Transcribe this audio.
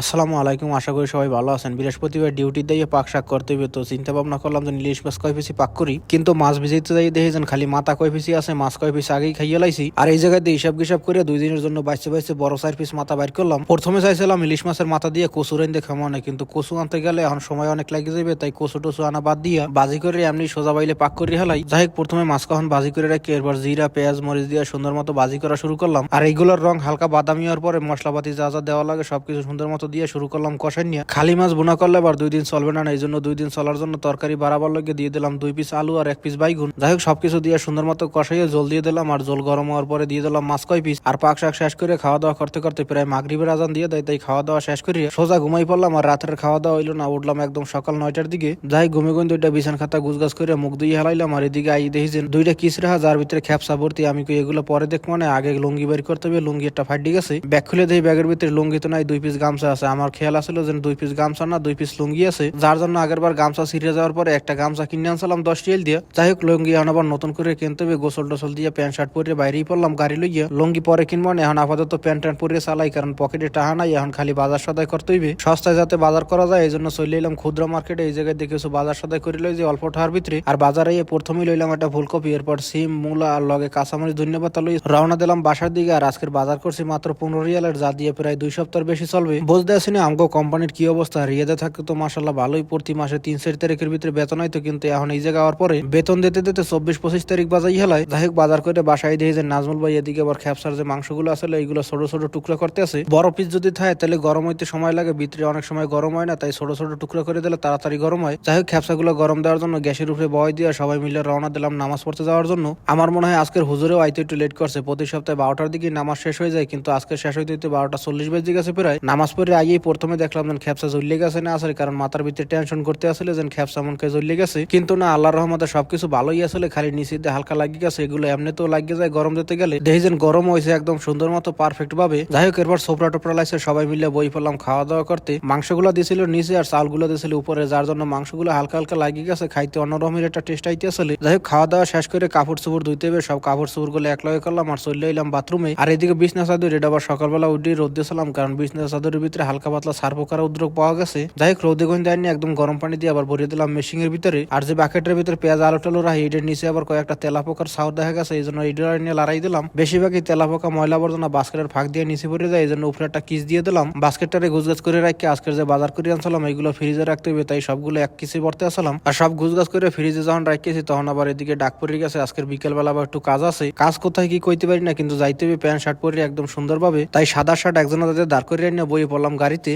আসসালামু আলাইকুম, আশা করি সবাই ভালো আছেন। বৃহস্পতিবার ডিউটি দিয়ে পাক শাক করতে হবে, তো চিন্তা ভাবনা করলাম যে ইলিশ মাছ কয় পিসি পাক করি। কিন্তু মাছ ভিজাইতে যাই দেখেছেন, খালি মাথা কয় পিসি আছে, মাছ কয় পিস আগেই খাইয়ে লাইছি। আর এই জায়গাতে হিসাব হিসাব করে দুই দিনের জন্য বাইসে বাইসে বড় চার পিস মাথা বাইর করলাম। প্রথমে চাইছিলাম ইলিশ মাছের মাথা দিয়ে কচু রেন দেখে মনে কিন্তু কচু আনতে গেলে এখন সময় অনেক লাগে যাবে তাই কচু টচু আনা বাদ দিয়া বাজি করে এমনি সোজা বাইলে পাক করে হেলাই যাই হোক, প্রথমে মাছ কখন বাজি করে রাখি, এরপর জিরা, পেঁয়াজ, মরিচ দিয়ে সুন্দর মতো বাজি করা শুরু করলাম। আর এইগুলোর রং হালকা বাদামি হওয়ার পরে মশলাপাতি যা যা দেওয়া লাগে সবকিছু সুন্দর মতো দিয়ে শুরু করলাম কষাই নিয়ে। খালি মাছ বোনা করলে আবার দুই দিন চলবে না এই জন্য দুই দিন চলার জন্য তরকারি বাড়াবার লগে দিয়ে দিলাম দুই পিস আলু আর এক পিস বাইগুন। যাই হোক, সবকিছু দিয়ে সুন্দর মতো কষাইয়ে জল দিয়ে দিলাম আর জল গরম হওয়ার পরে দিয়ে দিলাম মাছ কয় পিস। আর পাক শাক শেষ করে খাওয়া দাওয়া করতে করতে প্রায় মাগরিবের আজান দিয়ে দেয়, তাই খাওয়া দাওয়া শেষ করি সোজা ঘুমাই পড়লাম আর রাতের খাওয়া দাওয়া হইল না, উঠলাম একদম সকাল নয়টার দিকে। যাই ঘুমে গুন দুইটা বিছান খাতা গুজগাছ করে মুখ দিয়ে হেলাইলাম আর এদিকে আই দেখেছেন দুইটা কিস কিসরা যার ভিতরে খ্যাপসা ভর্তি, আমি এগুলো পরে দেখ মানে আগে লুঙ্গি বের করতে হবে, লুঙ্গি একটা ফাটি গেছে। ব্যাগ খুলে দেই ব্যাগের ভিতরে লুঙ্গি তো নাই, দুই পিস গামছা আছে। আমার খেয়াল আসলো যে দুই পিস গামছা না, দুই পিস লুঙ্গি আছে। যার জন্য আগের বার গামছা ছিঁড়ে যাওয়ার পরে একটা গামছা কিনে আনছিলাম, দশ টিএল দিয়ে। যাই হোক, লুঙ্গি এখন আবার নতুন করে কিনতে হবে। গোসল টোসল দিয়ে প্যান্ট, শার্ট পরে বাইরেই পড়লাম গাড়ি লইয়া। লুঙ্গি পরে কিনবো না, এখন আপাতত প্যান্ট ট্যান্ট পরে চালাই, কারণ পকেটে টাহা নাই, এখন খালি বাজার সদাই করতে হইবে। সস্তায় যাতে বাজার করা যায় এই জন্য চলে এলাম ক্ষুদ্র মার্কেটে। এই জায়গায় দেখে কিছু বাজার সদাই করে লই যে অল্প টাকার ভিতরে। আর বাজারে প্রথমেই লইলাম একটা ফুলকপি, এরপর সিম, মূলা, আর লগে কাঁচামরিচ, ধন্যবাদ লই রওনা দিলাম বাসার দিকে। আর আজকের বাজার করছি মাত্র পনেরো রিয়ালের, যা দিয়ে প্রায় দুই সপ্তাহের বেশি চলবে। বুঝতে আসিনি আমগো কোম্পানির কি অবস্থা? রিয়াদে থাকতে তো মাসাল্লাহ ভালোই প্রতি মাসে তিন, চার তারিখের ভিতরে বেতন হয়তো কিন্তু এখন এই জায়গা হওয়ার পরে বেতন দিতে দিতে চব্বিশ, পঁচিশ তারিখ বাজাই হেলায় যাই বাজার করে বাসায় দিয়ে যে নাজমুল ভাই এদিকে আবার খ্যাপসার যে মাংসগুলো আসলে এইগুলো ছোট ছোট টুকরা করতে আছে বড় পিস যদি থাকে, তাহলে গরম হইতে সময় লাগে, ভিতরে অনেক সময় গরম হয় না, তাই ছোট ছোট টুকরা করে দিলে তাড়াতাড়ি গরম হয়। যাই হোক খ্যাপসাগুলো গরম দেওয়ার জন্য গ্যাসের উপরে বয় দিয়ে সবাই মিলে রওনা দিলাম নামাজ পড়তে যাওয়ার জন্য। আমার মনে হয় আজকের হুজুরেও আইতে একটু লেট করছে। প্রতি সপ্তাহে বারোটার দিকে নামাজ শেষ হয়ে যায়, কিন্তু আজকে শেষ হইতে হইতে বারোটা চল্লিশ বেজে গেছে প্রায়। নামাজ পড়ে আইয়েই প্রথমে দেখলাম যেন খ্যাপসা জ্বললে গেছে না আসলে, কারণ মাথার ভিতরে টেনশন করতে আসলে যেন খ্যাপসা মনকে জ্বললে গেছে। কিন্তু না আল্লাহর রহমতে সবকিছু ভালোই আসলে, খালি নিচে হালকা লাগিয়ে গেছে, এগুলো এমনিতেও লাগিয়ে যায় গরম দিতে গেলে। দেখি যেন গরম হয়েছে একদম সুন্দর মতো পারফেক্ট ভাবে। যাই হোক, এরপর সোপড়া টোপড়া লাগছে, সবাই মিলে বই পড়লাম খাওয়া দাওয়া করতে। মাংসগুলো দিয়েছিল নিচে আর চালগুলো দিয়েছিল উপরে, যার জন্য মাংসগুলো হালকা হালকা লাগিয়ে গেছে, খাইতে অন্যরকমের একটা টেস্ট আইতে আসলে। যাই হোক খাওয়া দাওয়া শেষ করে কাপড় চুপড় ধুইতে হবে, সব কাপড় চুপড়গুলো এক লগে করলাম আর চলে এলাম বাথরুমে। আর এদিকে বিছনা চাদর এটা আবার সকালবেলা উঠে রোদ দিয়েছিলাম, কারণ বিছনা চাদরের ভিতরে হালকা পাতলা সার পোকার উদ্যোগ পাওয়া গেছে। যাই হোক রোদে দেয়নি একদম গরম পানি দিয়ে আবার ভরিয়ে দিলাম মেশিং এর ভিতরে। আর যে বাকেটের ভিতরে পেঁয়াজ, আলু, টালু রাখি, এটার নিচে আবার কয়েকটা তেলা পোকার সাউর দেখা গেছে, এই জন্য এটা নিয়ে লড়াই দিলাম। বেশিরভাগই তেলা পোকা ময়লা আবর্জনা বাস্কেটের ফাঁক দিয়ে নিচে পড়ে যায়, এই জন্য উপরে একটা কিস দিয়ে দিলাম। বাস্কেটটারে গুজগাছ করে রাখি আজকের যে বাজার করে আনছিলাম এইগুলো ফ্রিজে রাখতে হবে, তাই সবগুলো এক কিসে ভরতে আসলাম আর সব গুজগাছ করে ফ্রিজে যখন রাখিয়েছি তখন আবার এদিকে ডাক পড়ে গেছে, আজকের বিকেল বেলা আবার একটু কাজ আছে। কাজ কোথায় কি কইতে পারি না, কিন্তু যাইতে হবে প্যান্ট শার্ট পরে একদম সুন্দরভাবে। তাই সাদা শার্ট একজনের দাঁড় করে নিয়ে বই পড়লাম। গাড়িতে